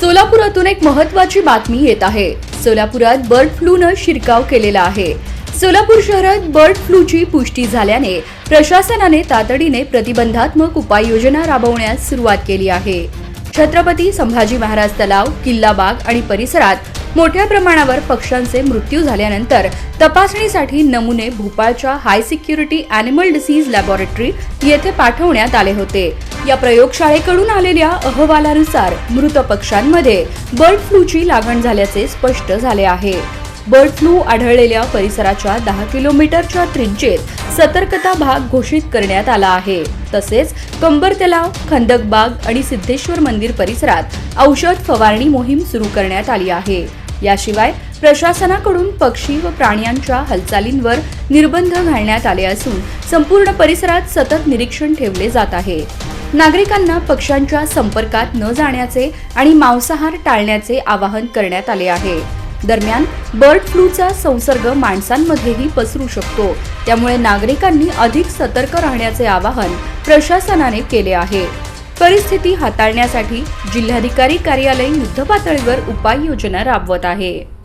सोलापुरातून एक महत्वाची बातमी येत आहे. सोलापुरात बर्ड फ्लूनं शिरकाव केलेला आहे. सोलापूर शहरात बर्ड फ्लूची पुष्टी झाल्याने प्रशासनाने तातडीने प्रतिबंधात्मक उपाययोजना राबवण्यास सुरुवात केली आहे. छत्रपती संभाजी महाराज तलाव किल्ला बाग आणि परिसरात मोठ्या प्रमाणावर पक्ष्यांचे मृत्यू झाल्यानंतर तपासणीसाठी नमुने भोपाळच्या high security animal disease laboratory येथे पाठवण्यात आले होते. या प्रयोगशाळेकडून आलेल्या अहवालानुसार मृत पक्ष्यांमध्ये बर्ड फ्लूची लागण झाल्याचे स्पष्ट झाले आहे. बर्ड फ्लू आढळलेल्या परिसराच्या दहा किलोमीटरच्या त्रिज्येत सतर्कता भाग घोषित करण्यात आला आहे. तसेच कंबर तलाव खंदकबाग आणि सिद्धेश्वर मंदिर परिसरात औषध फवारणी मोहीम सुरू करण्यात आली आहे. याशिवाय प्रशासनाकडून पक्षी व प्राण्यांच्या हालचालींवर निर्बंध घालण्यात आले असून संपूर्ण परिसरात सतत निरीक्षण ठेवले जात आहे. नागरिकांना पक्ष्यांच्या संपर्कात न जाण्याचे आणि मांसाहार टाळण्याचे आवाहन करण्यात आले आहे. दरम्यान बर्ड फ्लूचा संसर्ग माणसांमध्येही पसरू शकतो. त्यामुळे नागरिकांनी अधिक सतर्क राहण्याचे आवाहन प्रशासनाने केले आहे. परिस्थिती हाताळण्यासाठी जिल्हाधिकारी कार्यालय युद्धपातळीवर उपाययोजना राबवत आहे.